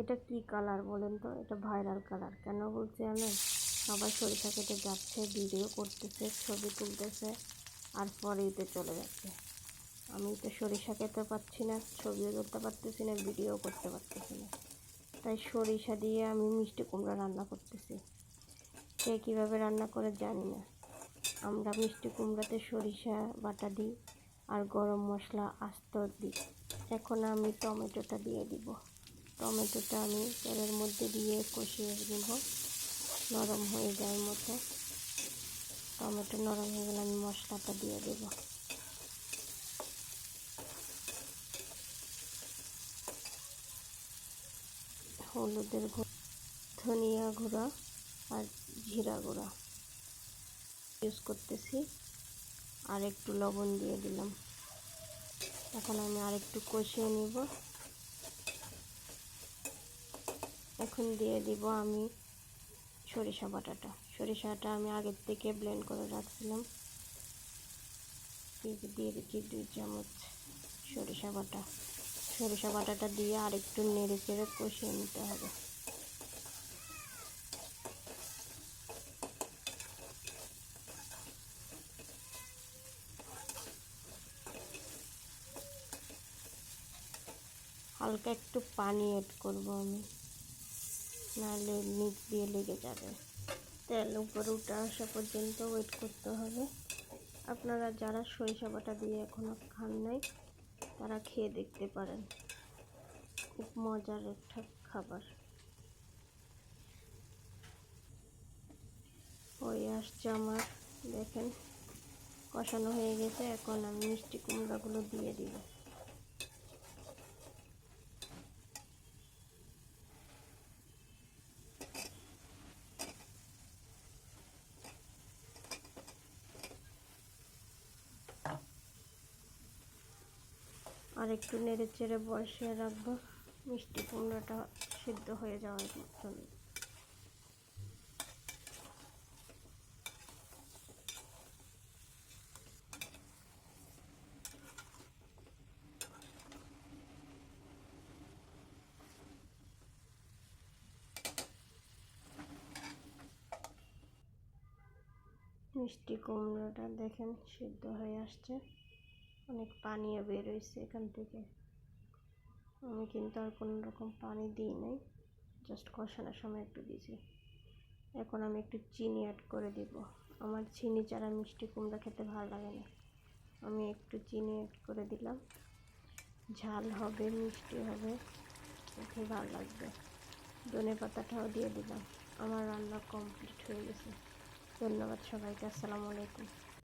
এটা কি কালার বলেন তো? এটা ভাইরাল কালার কেন বলছি আমি? সবাই সরিষা কেটে যাচ্ছে ভিডিও করতেছে, ছবি তুলতেছে, আর পরে ঈদে চলে যাচ্ছে। আমি তো সরিষা খেতে পারছি না, ছবিও তুলতে পারতেছি না ভিডিও করতে পারতেছি না। তাই সরিষা দিয়ে আমি মিষ্টি কুমড়া রান্না করতেছি। সে কীভাবে রান্না করে জানি না। আমরা মিষ্টি কুমড়াতে সরিষা বাটা দিই আর গরম মশলা আস্ত দিই। এখন আমি টমেটোটা দিয়ে দিব। টমেটোটা আমি তেলের মধ্যে দিয়ে কষিয়ে দিব নরম হয়ে যায় মতো। টমেটো নরম হয়ে গেলে আমি মশলাটা দিয়ে দেব। হলুদের ধনিয়া গুঁড়া আর জিরা গুঁড়া ইউজ করতেছি। আর একটু লবণ দিয়ে দিলাম। এখন আমি আর একটু কষিয়ে নিব। এখন দিয়ে দিব আমি সরিষা বাটাটা। সরিষাটা আমি আগের থেকে ব্লেন্ড করে রাখছিলাম। দিয়ে দিচ্ছি দুই চামচ সরিষা বাটা। সরিষা বাটাটা দিয়ে আর একটু নেড়ে চেড়ে কষিয়ে নিতে হবে। হালকা একটু পানি অ্যাড করব আমি। নাহলে নিচ দিয়ে লেগে যাবে। তেল উপরে উঠে আসা পর্যন্ত ওয়েট করতে হবে। আপনারা যারা সরিষা বাটা দিয়ে এখনও খান নাই, তারা খেয়ে দেখতে পারেন। খুব মজার একটা খাবার। হয়ে আসছে আমার, দেখেন, কষানো হয়ে গেছে, এখন আমি মিষ্টি কুমড়াগুলো দিয়ে দিব। আর একটু নেড়ে চেড়ে বসিয়ে রাখব। মিষ্টি কুমড়োটা সিদ্ধ হয়ে যাওয়ার মতন। মিষ্টি কুমড়োটা দেখেন সিদ্ধ হয়ে আসছে। অনেক পানিও বের হয়েছে এখান থেকে। আমি কিন্তু আর কোনো রকম পানি দিই নাই জাস্ট কষানোর সময় একটু দিয়েছি এখন আমি একটু চিনি অ্যাড করে দিব। আমার চিনি ছাড়া মিষ্টি কুমড়া খেতে ভালো লাগে না। আমি একটু চিনি অ্যাড করে দিলাম। ঝাল হবে, মিষ্টি হবে, খেতে ভালো লাগবে। ধনে পাতাটাও দিয়ে দিলাম। আমার রান্না কমপ্লিট হয়ে গেছে। ধন্যবাদ সবাইকে, আসসালামু আলাইকুম।